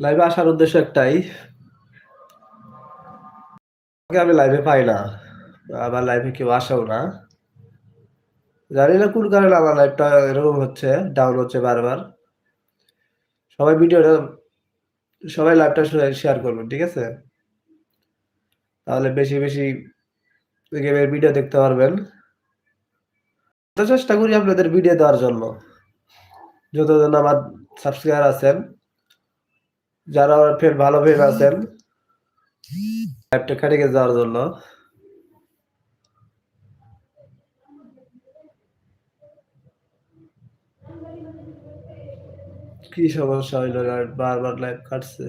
লাইভে আসার উদ্দেশ্য একটাই। আমি লাইভে পাই না। আমার লাইভে কেউ আসেও না। জানি না কোন কারণে আমার লাইভটা এরকম হচ্ছে ডাউন হচ্ছে বারবার। সবাই ভিডিওটা সবাই লাইভটা শেয়ার করবেন, ঠিক আছে? তাহলে বেশি বেশি গেমের ভিডিও দেখতে পারবেন। চেষ্টা করি আপনাদের ভিডিও দেওয়ার জন্য। যতজন আমার সাবস্ক্রাইবার আছেন যারা ফের ভালো ফের আছেন লাইভটা কেটে যাওয়ার জন্য। কি সমস্যা হইল বারবার লাইভ কাটছে।